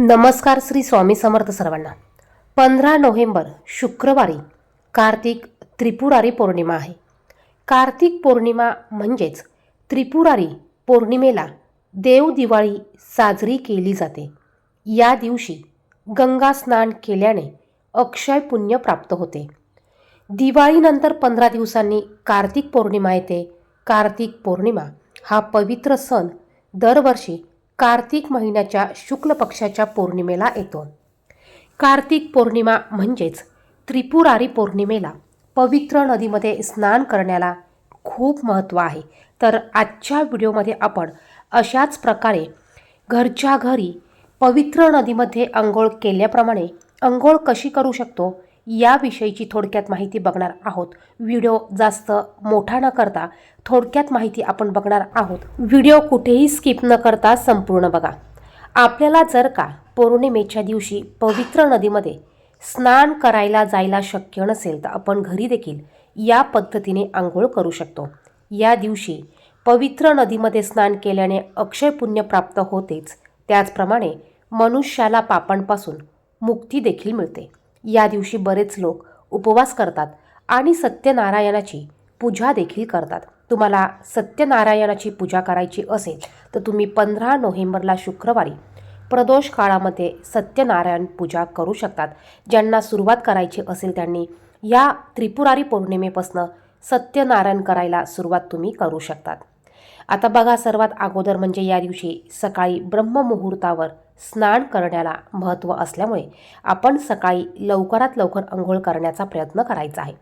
नमस्कार श्री स्वामी समर्थ सर्वांना. पंधरा नोव्हेंबर शुक्रवारी कार्तिक त्रिपुरारी पौर्णिमा आहे. कार्तिक पौर्णिमा म्हणजेच त्रिपुरारी पौर्णिमेला देव दिवाळी साजरी केली जाते. या दिवशी गंगा स्नान केल्याने अक्षय पुण्य प्राप्त होते. दिवाळीनंतर पंधरा दिवसांनी कार्तिक पौर्णिमा येते. कार्तिक पौर्णिमा हा पवित्र सण दरवर्षी कार्तिक महिन्याच्या शुक्ल पक्षाच्या पौर्णिमेला येतो. कार्तिक पौर्णिमा म्हणजेच त्रिपुरारी पौर्णिमेला पवित्र नदीमध्ये स्नान करण्याला खूप महत्त्व आहे. तर आजच्या व्हिडिओमध्ये आपण अशाच प्रकारे घरच्या घरी पवित्र नदीमध्ये अंघोळ केल्याप्रमाणे अंघोळ कशी करू शकतो याविषयीची थोडक्यात माहिती बघणार आहोत. व्हिडिओ जास्त मोठा न करता थोडक्यात माहिती आपण बघणार आहोत. व्हिडिओ कुठेही स्किप न करता संपूर्ण बघा. आपल्याला जर का पौर्णिमेच्या दिवशी पवित्र नदीमध्ये स्नान करायला जायला शक्य नसेल तर आपण घरी देखील या पद्धतीने आंघोळ करू शकतो. या दिवशी पवित्र नदीमध्ये स्नान केल्याने अक्षय पुण्य प्राप्त होतेच. त्याचप्रमाणे मनुष्याला पापांपासून मुक्ती देखील मिळते. या दिवशी बरेच लोक उपवास करतात आणि सत्यनारायणाची पूजा देखील करतात. तुम्हाला सत्यनारायणाची पूजा करायची असेल तर तुम्ही पंधरा नोव्हेंबरला शुक्रवारी प्रदोष काळामध्ये सत्यनारायण पूजा करू शकतात. ज्यांना सुरुवात करायची असेल त्यांनी या त्रिपुरारी पौर्णिमेपासून सत्यनारायण करायला सुरुवात तुम्ही करू शकतात. आता बघा सर्वात अगोदर म्हणजे या दिवशी सकाळी ब्रह्ममुहूर्तावर स्नान करण्याला महत्त्व असल्यामुळे आपण सकाळी लवकरात लवकर अंघोळ करण्याचा प्रयत्न करायचा आहे.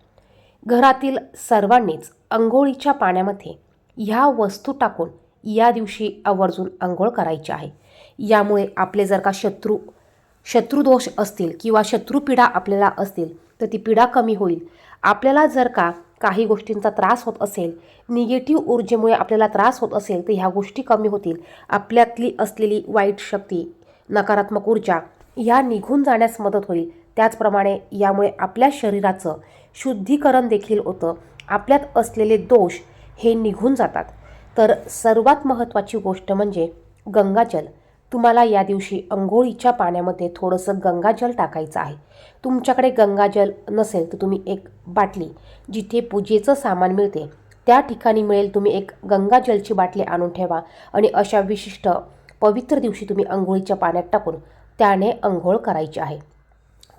घरातील सर्वांनीच अंघोळीच्या पाण्यामध्ये ह्या वस्तू टाकून या दिवशी आवर्जून अंघोळ करायची आहे. यामुळे आपले जर का शत्रू शत्रुदोष असतील किंवा शत्रुपीडा आपल्याला असतील तर ती पीडा कमी होईल. आपल्याला जर का काही गोष्टींचा त्रास होत असेल निगेटिव्ह ऊर्जेमुळे आपल्याला त्रास होत असेल तर ह्या गोष्टी कमी होतील. आपल्यातली असलेली वाईट शक्ती नकारात्मक ऊर्जा ह्या निघून जाण्यास मदत होईल. त्याचप्रमाणे यामुळे आपल्या शरीराचं शुद्धीकरण देखील होतं. आपल्यात असलेले दोष हे निघून जातात. तर सर्वात महत्त्वाची गोष्ट म्हणजे गंगाजल. तुम्हाला या दिवशी अंघोळीच्या पाण्यामध्ये थोडंसं गंगाजल टाकायचं आहे. तुमच्याकडे गंगाजल नसेल तर तुम्ही एक बाटली जिथे पूजेचं सामान मिळते त्या ठिकाणी मिळेल तुम्ही एक गंगाजलची बाटली आणून ठेवा आणि अशा विशिष्ट पवित्र दिवशी तुम्ही अंघोळीच्या पाण्यात टाकून त्याने अंघोळ करायची आहे.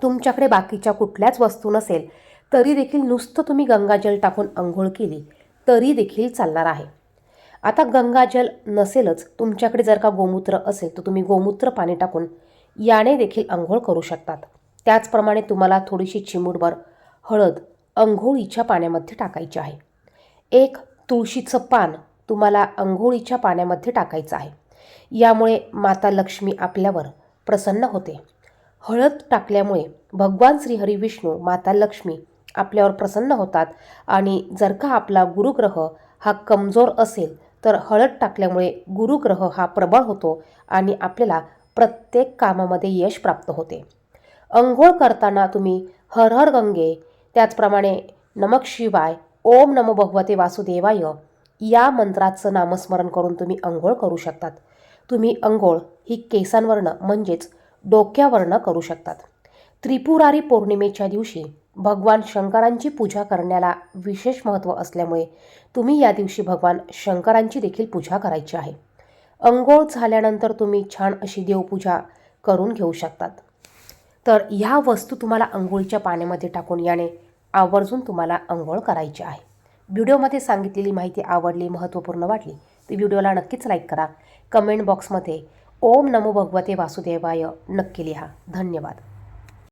तुमच्याकडे बाकीच्या कुठल्याच वस्तू नसेल तरी देखील नुसतं तुम्ही गंगाजल टाकून अंघोळ केली तरी देखील चालणार आहे. आता गंगाजल नसेलच तुमच्याकडे जर का गोमूत्र असेल तर तुम्ही गोमूत्र पाणी टाकून याने देखील अंघोळ करू शकतात. त्याचप्रमाणे तुम्हाला थोडीशी चिमूटभर हळद अंघोळीच्या पाण्यामध्ये टाकायची आहे. एक तुळशीचं पान तुम्हाला अंघोळीच्या पाण्यामध्ये टाकायचं आहे. यामुळे माता लक्ष्मी आपल्यावर प्रसन्न होते. हळद टाकल्यामुळे भगवान श्रीहरी विष्णू माता लक्ष्मी आपल्यावर प्रसन्न होतात आणि जर का आपला गुरुग्रह हा कमजोर असेल तर हळद टाकल्यामुळे गुरुग्रह हा प्रबळ होतो आणि आपल्याला प्रत्येक कामामध्ये यश प्राप्त होते. अंघोळ करताना तुम्ही हर हर गंगे त्याचप्रमाणे नमक शिवाय ओम नमो भगवते वासुदेवाय या मंत्राचं नामस्मरण करून तुम्ही अंघोळ करू शकतात. तुम्ही अंघोळ ही केसांवरनं म्हणजेच डोक्यावरनं करू शकतात. त्रिपुरारी पौर्णिमेच्या दिवशी भगवान शंकरांची पूजा करण्याला विशेष महत्त्व असल्यामुळे तुम्ही या दिवशी भगवान शंकरांची देखील पूजा करायची आहे. अंघोळ झाल्यानंतर तुम्ही छान अशी देवपूजा करून घेऊ शकतात. तर ह्या वस्तू तुम्हाला अंघोळीच्या पाण्यामध्ये टाकून याने आवर्जून तुम्हाला अंघोळ करायची आहे. व्हिडिओमध्ये सांगितलेली माहिती आवडली महत्त्वपूर्ण वाटली तर व्हिडिओला नक्कीच लाईक करा. कमेंट बॉक्समध्ये ओम नमो भगवते वासुदेवाय नक्की लिहा. धन्यवाद.